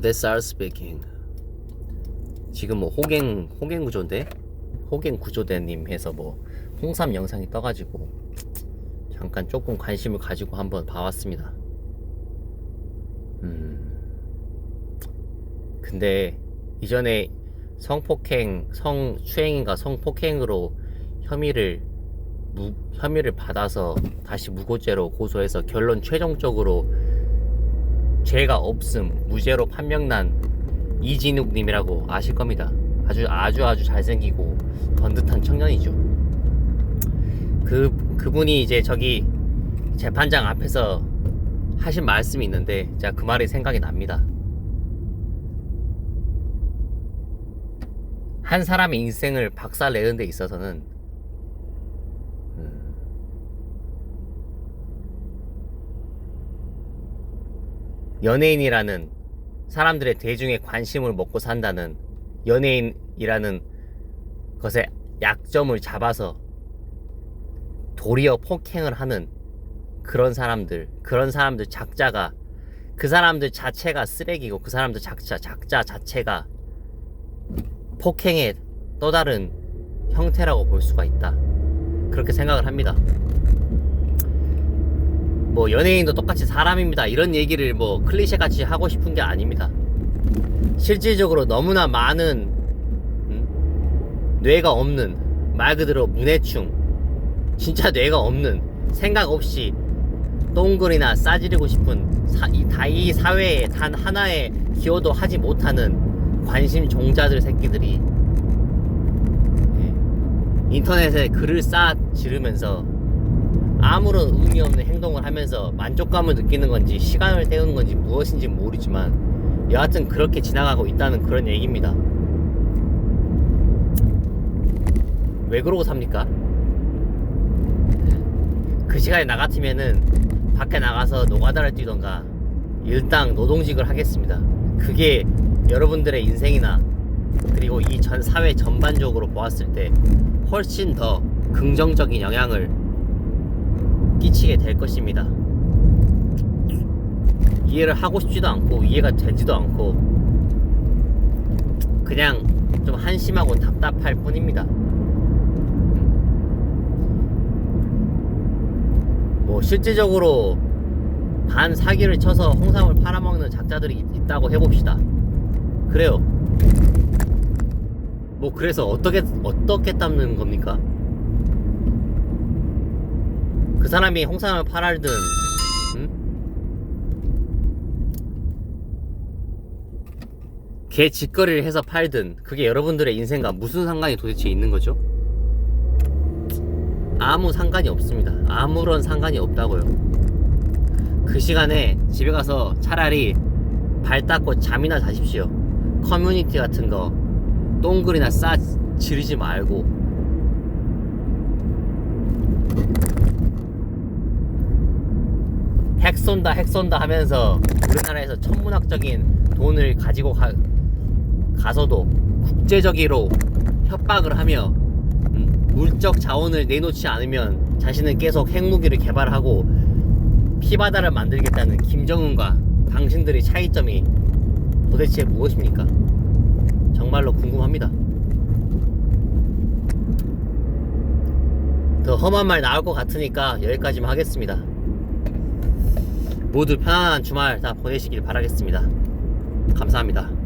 This are speaking. 지금 뭐 호갱 호갱 구조대 호갱 구조대님 해서 뭐 홍삼 영상이 떠가지고 잠깐 조금 관심을 가지고 한번 봐왔습니다. 음. 근데 이전에 성폭행, 성추행인가 성폭행으로 혐의를 무, 혐의를 받아서 다시 무고죄로 고소해서 결론 최종적으로 죄가 없음 무죄로 판명난 이진욱님이라고 아실 겁니다. 아주 아주 아주 잘생기고 번듯한 청년이죠. 그 그분이 이제 저기 재판장 앞에서 하신 말씀이 있는데 제가 그 말이 생각이 납니다. 한 사람의 인생을 박살내는 데 있어서는 연예인이라는 사람들의 대중의 관심을 먹고 산다는 연예인이라는 것의 약점을 잡아서 도리어 폭행을 하는 그런 사람들, 그런 사람들 작자가 그 사람들 자체가 쓰레기고 그 사람들 작자, 작자 자체가 폭행의 또 다른 형태라고 볼 수가 있다. 그렇게 생각을 합니다. 뭐 연예인도 똑같이 사람입니다. 이런 얘기를 뭐 클리셰 같이 하고 싶은 게 아닙니다. 실질적으로 너무나 많은 음? 뇌가 없는 말 그대로 문해충 진짜 뇌가 없는 생각 없이 똥글이나 싸지르고 싶은 사, 이, 다, 이 사회에 단 하나의 기여도 하지 못하는 관심 종자들 새끼들이 예, 인터넷에 글을 쌓아 지르면서 아무런 의미 없는 행동을 하면서 만족감을 느끼는 건지 시간을 때우는 건지 무엇인지 모르지만 여하튼 그렇게 지나가고 있다는 그런 얘기입니다. 왜 그러고 삽니까? 그 시간에 나 같으면은 밖에 나가서 노가다를 뛰던가 일당 노동직을 하겠습니다. 그게 여러분들의 인생이나 그리고 이 전 사회 전반적으로 보았을 때 훨씬 더 긍정적인 영향을 끼치게 될 것입니다. 이해를 하고 싶지도 않고 이해가 되지도 않고 그냥 좀 한심하고 답답할 뿐입니다. 뭐 실질적으로 반 사기를 쳐서 홍삼을 팔아먹는 작자들이 있- 있다고 해봅시다. 그래요. 뭐 그래서 어떻게 어떻게 땀는 겁니까? 그 사람이 홍삼을 팔알든 응? 개 짓거리를 해서 팔든 그게 여러분들의 인생과 무슨 상관이 도대체 있는 거죠? 아무 상관이 없습니다. 아무런 상관이 없다고요. 그 시간에 집에 가서 차라리 발 닦고 잠이나 자십시오. 커뮤니티 같은 거 똥글이나 싸 지르지 말고 핵 쏜다 핵 쏜다 하면서 우리나라에서 천문학적인 돈을 가지고 가, 가서도 국제적으로 협박을 하며 음, 물적 자원을 내놓지 않으면 자신은 계속 핵무기를 개발하고 피바다를 만들겠다는 김정은과 당신들의 차이점이 도대체 무엇입니까? 정말로 궁금합니다. 더 험한 말 나올 것 같으니까 여기까지만 하겠습니다. 모두 편안한 주말 다 보내시길 바라겠습니다. 감사합니다.